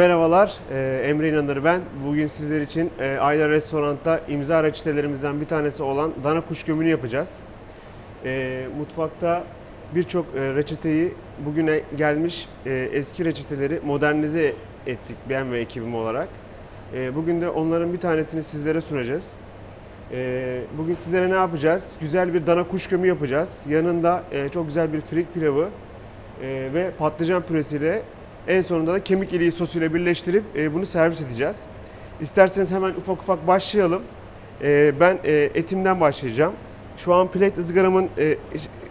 Merhabalar, e, Emre İnanır ben. Bugün sizler için e, Ayla Restorant'ta imza reçetelerimizden bir tanesi olan dana kuş gömünü yapacağız. E, mutfakta birçok reçeteyi bugüne gelmiş eski reçeteleri modernize ettik ben ve ekibim olarak. Bugün de onların bir tanesini sizlere sunacağız. Bugün sizlere ne yapacağız? Güzel bir dana kuş gömü yapacağız. Yanında çok güzel bir frik pilavı ve patlıcan püresiyle en sonunda da kemik iliği sosuyla birleştirip e, bunu servis edeceğiz. İsterseniz hemen ufak ufak başlayalım. E, ben e, etimden başlayacağım. Şu an plate ızgaramın e,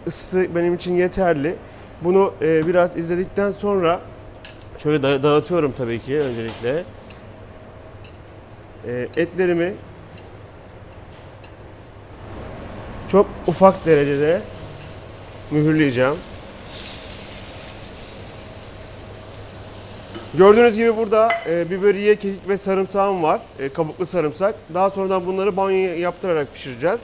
ısısı benim için yeterli. Bunu e, biraz izledikten sonra şöyle da- dağıtıyorum tabii ki öncelikle. E, etlerimi çok ufak derecede mühürleyeceğim. Gördüğünüz gibi burada e, biberiye, kekik ve sarımsağım var. E, kabuklu sarımsak. Daha sonradan bunları banyo yaptırarak pişireceğiz.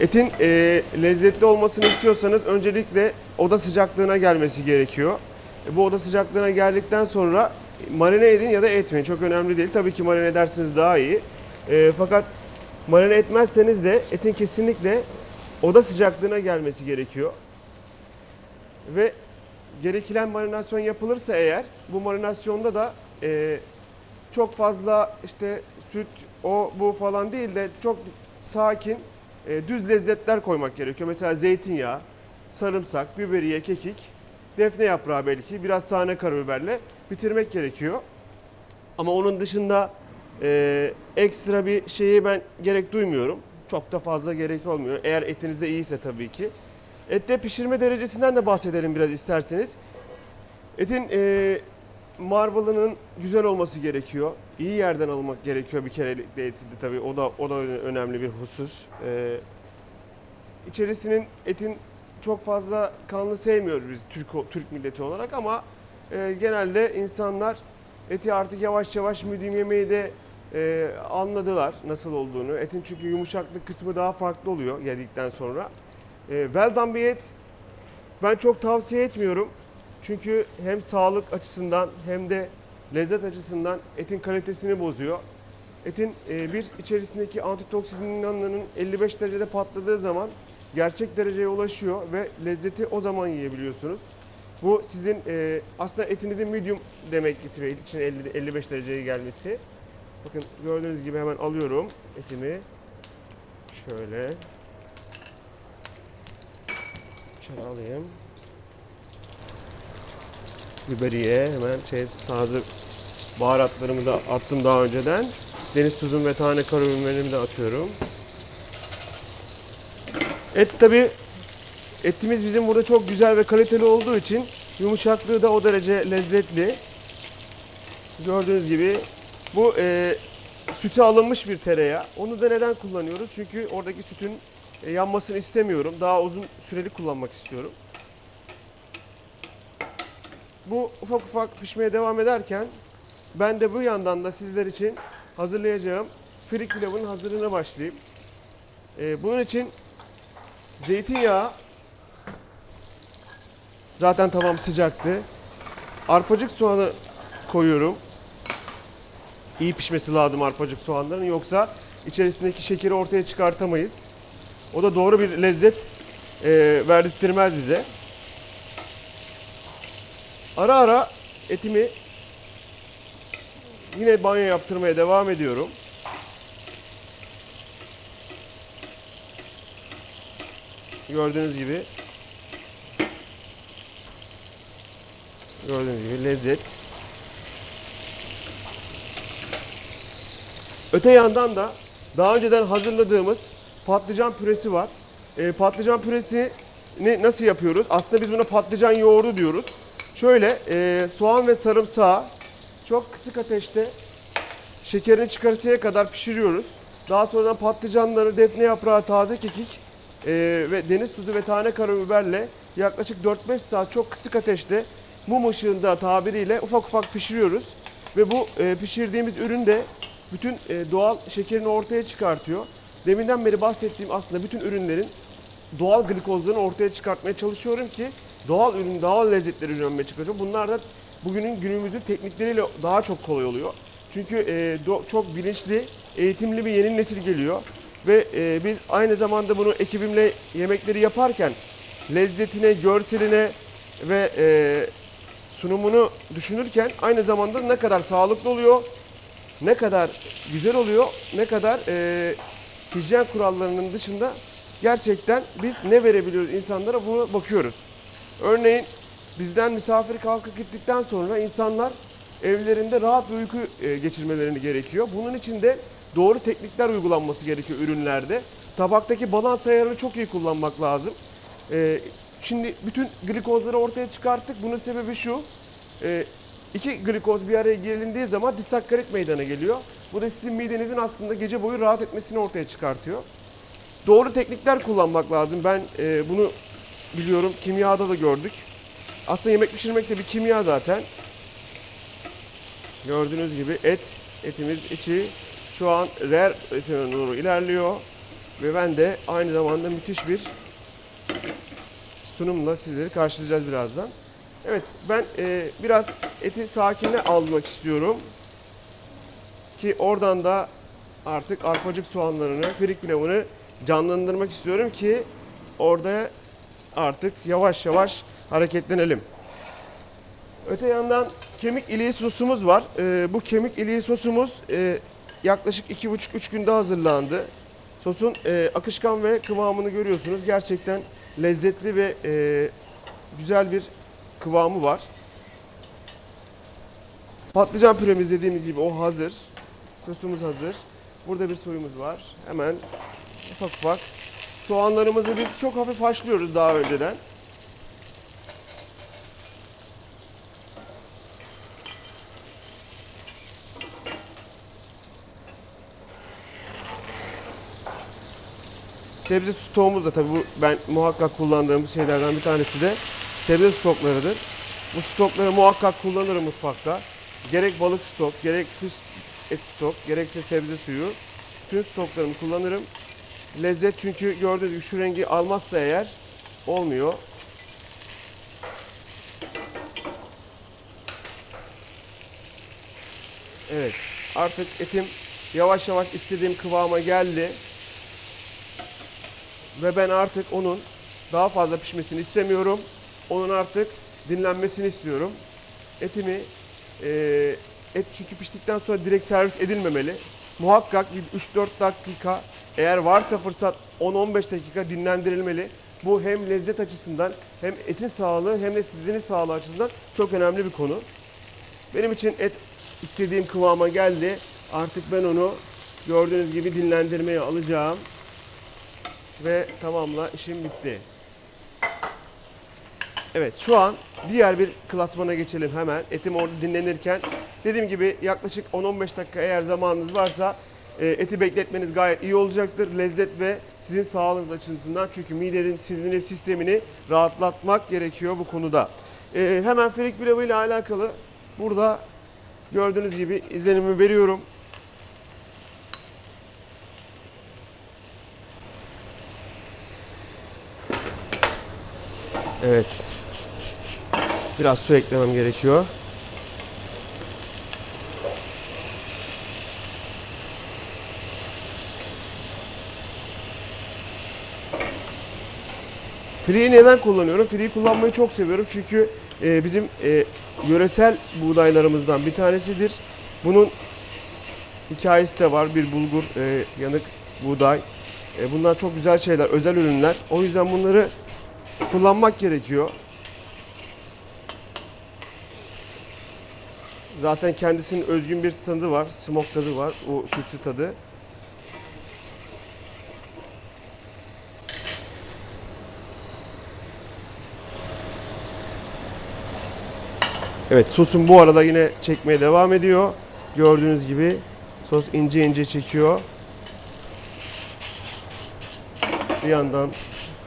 Etin e, lezzetli olmasını istiyorsanız öncelikle oda sıcaklığına gelmesi gerekiyor. E, bu oda sıcaklığına geldikten sonra marine edin ya da etmeyin. Çok önemli değil. Tabii ki marine ederseniz daha iyi. E, fakat marine etmezseniz de etin kesinlikle oda sıcaklığına gelmesi gerekiyor. Ve gerekilen marinasyon yapılırsa eğer bu marinasyonda da e, çok fazla işte süt o bu falan değil de çok sakin e, düz lezzetler koymak gerekiyor. Mesela zeytinyağı, sarımsak, biberiye, kekik, defne yaprağı belki biraz tane karabiberle bitirmek gerekiyor. Ama onun dışında e, ekstra bir şeyi ben gerek duymuyorum. Çok da fazla gerek olmuyor. Eğer etiniz de iyiyse tabii ki. Ette pişirme derecesinden de bahsedelim biraz isterseniz. Etin e, marble'ının güzel olması gerekiyor. İyi yerden almak gerekiyor bir kerelikle eti tabii. O da o da önemli bir husus. E, içerisinin etin çok fazla kanlı sevmiyoruz biz Türk Türk milleti olarak ama e, genelde insanlar eti artık yavaş yavaş medium yemeği de e, anladılar nasıl olduğunu. Etin çünkü yumuşaklık kısmı daha farklı oluyor yedikten sonra. E, well bir et ben çok tavsiye etmiyorum. Çünkü hem sağlık açısından hem de lezzet açısından etin kalitesini bozuyor. Etin e, bir içerisindeki antitoksinanların 55 derecede patladığı zaman gerçek dereceye ulaşıyor ve lezzeti o zaman yiyebiliyorsunuz. Bu sizin e, aslında etinizin medium demek getiriyor için 50, 55 dereceye gelmesi. Bakın gördüğünüz gibi hemen alıyorum etimi. Şöyle. Şöyle alayım. Biberiye hemen şey taze baharatlarımı da attım daha önceden. Deniz tuzum ve tane karabiberimi de atıyorum. Et tabi etimiz bizim burada çok güzel ve kaliteli olduğu için yumuşaklığı da o derece lezzetli. Gördüğünüz gibi bu e, sütü alınmış bir tereyağı. Onu da neden kullanıyoruz? Çünkü oradaki sütün e, yanmasını istemiyorum. Daha uzun süreli kullanmak istiyorum. Bu ufak ufak pişmeye devam ederken ben de bu yandan da sizler için hazırlayacağım frik pilavın hazırlığına başlayayım. E, bunun için zeytinyağı zaten tamam sıcaktı. Arpacık soğanı koyuyorum. İyi pişmesi lazım arpacık soğanların yoksa içerisindeki şekeri ortaya çıkartamayız. O da doğru bir lezzet e, verdirtmez bize. Ara ara etimi yine banyo yaptırmaya devam ediyorum. Gördüğünüz gibi Gördüğünüz gibi lezzet. Öte yandan da daha önceden hazırladığımız patlıcan püresi var. E, patlıcan püresi ne nasıl yapıyoruz? Aslında biz buna patlıcan yoğurdu diyoruz. Şöyle e, soğan ve sarımsağı çok kısık ateşte şekerini çıkartıya kadar pişiriyoruz. Daha sonradan patlıcanları, defne yaprağı, taze kekik e, ve deniz tuzu ve tane karabiberle yaklaşık 4-5 saat çok kısık ateşte mum ışığında tabiriyle ufak ufak pişiriyoruz. Ve bu e, pişirdiğimiz ürün de bütün e, doğal şekerini ortaya çıkartıyor. Deminden beri bahsettiğim aslında bütün ürünlerin doğal glikozlarını ortaya çıkartmaya çalışıyorum ki doğal ürün, doğal lezzetleri ürünmeye çalışıyor. Bunlar da bugünün günümüzün teknikleriyle daha çok kolay oluyor. Çünkü e, do- çok bilinçli, eğitimli bir yeni nesil geliyor. Ve e, biz aynı zamanda bunu ekibimle yemekleri yaparken lezzetine, görseline ve e, sunumunu düşünürken aynı zamanda ne kadar sağlıklı oluyor, ne kadar güzel oluyor, ne kadar e, hijyen kurallarının dışında gerçekten biz ne verebiliyoruz insanlara bunu bakıyoruz. Örneğin bizden misafir kalkıp gittikten sonra insanlar evlerinde rahat bir uyku e, geçirmelerini gerekiyor. Bunun için de doğru teknikler uygulanması gerekiyor ürünlerde. Tabaktaki balans ayarını çok iyi kullanmak lazım. E, şimdi bütün glikozları ortaya çıkarttık. Bunun sebebi şu. E, iki glikoz bir araya gelindiği zaman disakkarit meydana geliyor. Bu da sizin midenizin aslında gece boyu rahat etmesini ortaya çıkartıyor. Doğru teknikler kullanmak lazım. Ben e, bunu biliyorum. Kimyada da gördük. Aslında yemek pişirmek de bir kimya zaten. Gördüğünüz gibi et, etimiz içi şu an rare etine doğru ilerliyor. Ve ben de aynı zamanda müthiş bir sunumla sizleri karşılayacağız birazdan. Evet ben e, biraz eti sakine almak istiyorum. Ki oradan da artık arpacık soğanlarını, firik pilavını canlandırmak istiyorum ki orada artık yavaş yavaş hareketlenelim. Öte yandan kemik iliği sosumuz var. Ee, bu kemik iliği sosumuz e, yaklaşık 2,5-3 günde hazırlandı. Sosun e, akışkan ve kıvamını görüyorsunuz. Gerçekten lezzetli ve e, güzel bir kıvamı var. Patlıcan püremiz dediğimiz gibi o hazır. Sosumuz hazır. Burada bir suyumuz var. Hemen ufak ufak soğanlarımızı biz çok hafif haşlıyoruz daha önceden. Sebze stoğumuz da tabii bu ben muhakkak kullandığım şeylerden bir tanesi de sebze stoklarıdır. Bu stokları muhakkak kullanırım mutfakta. Gerek balık stok, gerek kuş et stok, gerekse sebze suyu. Tüm stoklarımı kullanırım. Lezzet çünkü gördüğünüz gibi şu rengi almazsa eğer olmuyor. Evet artık etim yavaş yavaş istediğim kıvama geldi. Ve ben artık onun daha fazla pişmesini istemiyorum. Onun artık dinlenmesini istiyorum. Etimi eee, et çünkü piştikten sonra direkt servis edilmemeli. Muhakkak bir 3-4 dakika eğer varsa fırsat 10-15 dakika dinlendirilmeli. Bu hem lezzet açısından hem etin sağlığı hem de sizin sağlığı açısından çok önemli bir konu. Benim için et istediğim kıvama geldi. Artık ben onu gördüğünüz gibi dinlendirmeye alacağım ve tamamla işim bitti. Evet şu an diğer bir klasmana geçelim hemen. Etim orada dinlenirken. Dediğim gibi yaklaşık 10-15 dakika eğer zamanınız varsa e, eti bekletmeniz gayet iyi olacaktır. Lezzet ve sizin sağlığınız açısından çünkü midenin sindirim sistemini rahatlatmak gerekiyor bu konuda. E, hemen firik pilavı ile alakalı burada gördüğünüz gibi izlenimi veriyorum. Evet. Biraz su eklemem gerekiyor. Friyi neden kullanıyorum? Friyi kullanmayı çok seviyorum çünkü e, bizim e, yöresel buğdaylarımızdan bir tanesidir. Bunun hikayesi de var. Bir bulgur, e, yanık buğday. E, bunlar çok güzel şeyler, özel ürünler. O yüzden bunları kullanmak gerekiyor. Zaten kendisinin özgün bir tadı var. Smoke tadı var. O sütlü tadı. Evet sosum bu arada yine çekmeye devam ediyor. Gördüğünüz gibi sos ince ince çekiyor. Bir yandan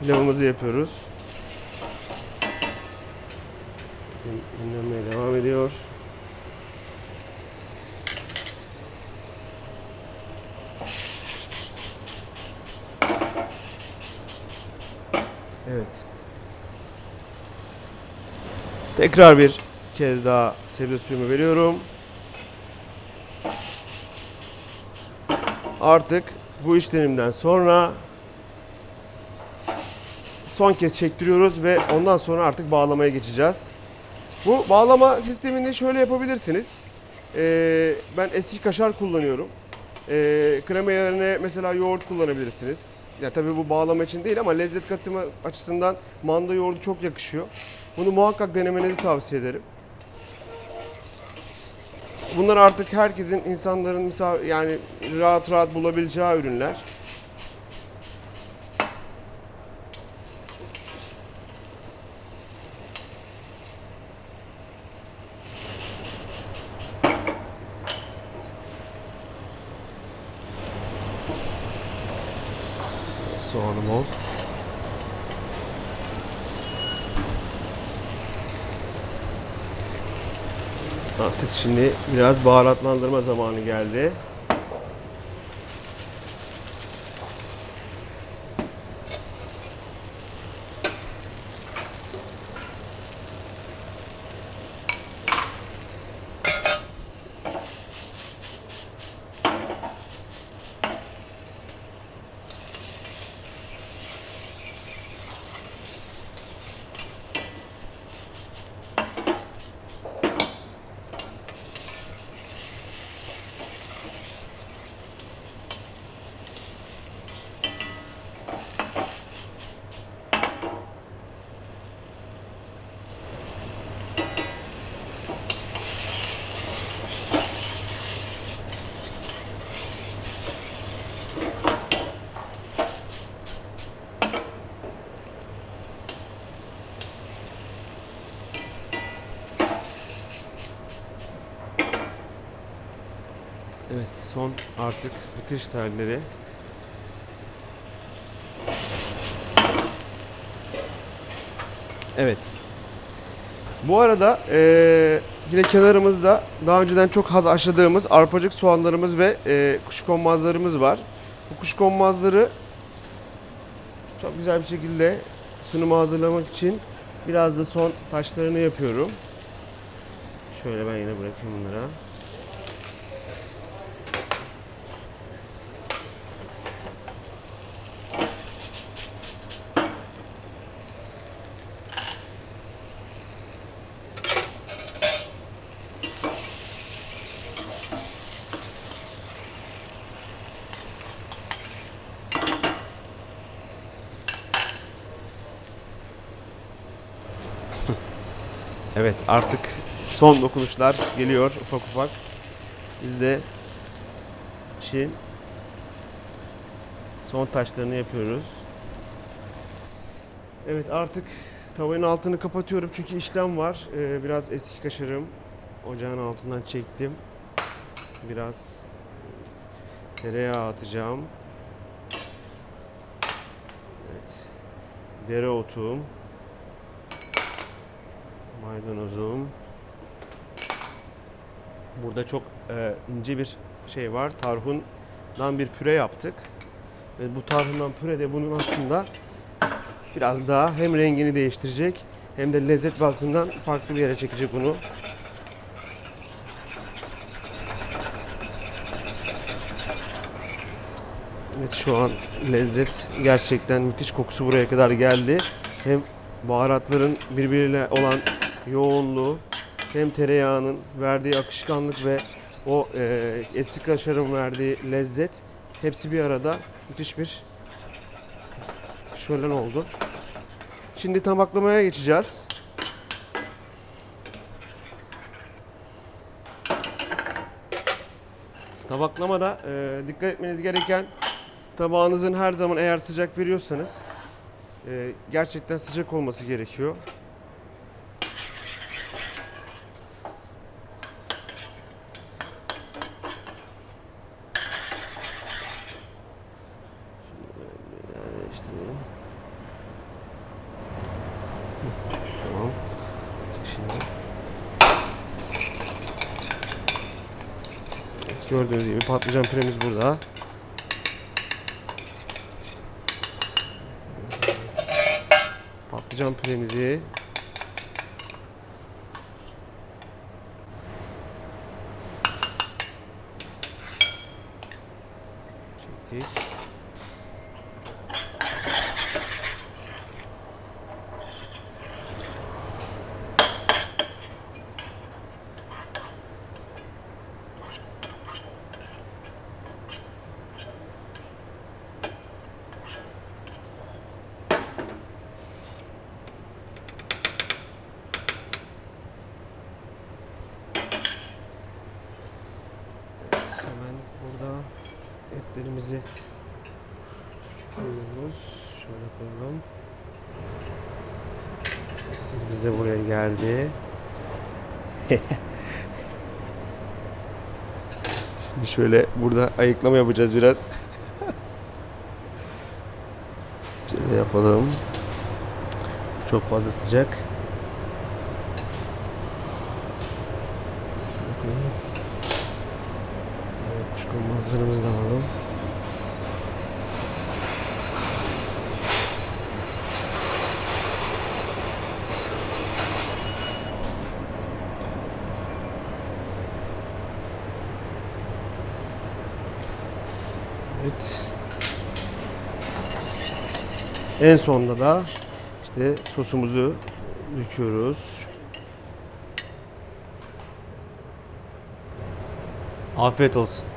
pilavımızı yapıyoruz. Dinlenmeye devam ediyor. Evet. Tekrar bir kez daha sebze suyumu veriyorum. Artık bu işlemimden sonra son kez çektiriyoruz ve ondan sonra artık bağlamaya geçeceğiz. Bu bağlama sistemini şöyle yapabilirsiniz. Ee, ben eski kaşar kullanıyorum. Ee, krema yerine mesela yoğurt kullanabilirsiniz. Ya tabii bu bağlama için değil ama lezzet katımı açısından manda yoğurdu çok yakışıyor. Bunu muhakkak denemenizi tavsiye ederim. Bunlar artık herkesin, insanların misal yani rahat rahat bulabileceği ürünler. Soğanım ol. Artık şimdi biraz baharatlandırma zamanı geldi. Evet son artık bitiş telleri. Evet. Bu arada eee, yine kenarımızda daha önceden çok haz aşladığımız arpacık soğanlarımız ve eee kuşkonmazlarımız var. Bu kuşkonmazları çok güzel bir şekilde sunuma hazırlamak için biraz da son taşlarını yapıyorum. Şöyle ben yine bırakayım bunlara. Evet artık son dokunuşlar geliyor ufak ufak. Biz de işin son taşlarını yapıyoruz. Evet artık tavanın altını kapatıyorum çünkü işlem var. Ee, biraz eski kaşarım ocağın altından çektim. Biraz tereyağı atacağım. Evet. Dereotum. Maydanozum. Burada çok e, ince bir şey var. Tarhundan bir püre yaptık. Ve bu tarhundan püre de bunun aslında biraz daha hem rengini değiştirecek hem de lezzet bakımından farklı bir yere çekecek bunu. Evet şu an lezzet gerçekten müthiş kokusu buraya kadar geldi. Hem baharatların birbiriyle olan yoğunluğu hem tereyağının verdiği akışkanlık ve o e, eski kaşarın verdiği lezzet hepsi bir arada müthiş bir şölen oldu. Şimdi tabaklamaya geçeceğiz. Tabaklamada e, dikkat etmeniz gereken tabağınızın her zaman eğer sıcak veriyorsanız e, gerçekten sıcak olması gerekiyor. Gördüğünüz gibi patlıcan püremiz burada. Patlıcan püremizi çektik. Koyuyoruz. Şöyle koyalım. Biz de buraya geldi. Şimdi şöyle burada ayıklama yapacağız biraz. Şöyle yapalım. Çok fazla sıcak. Şöyle koyalım. Da alalım. Evet. En sonunda da işte sosumuzu döküyoruz. Afiyet olsun.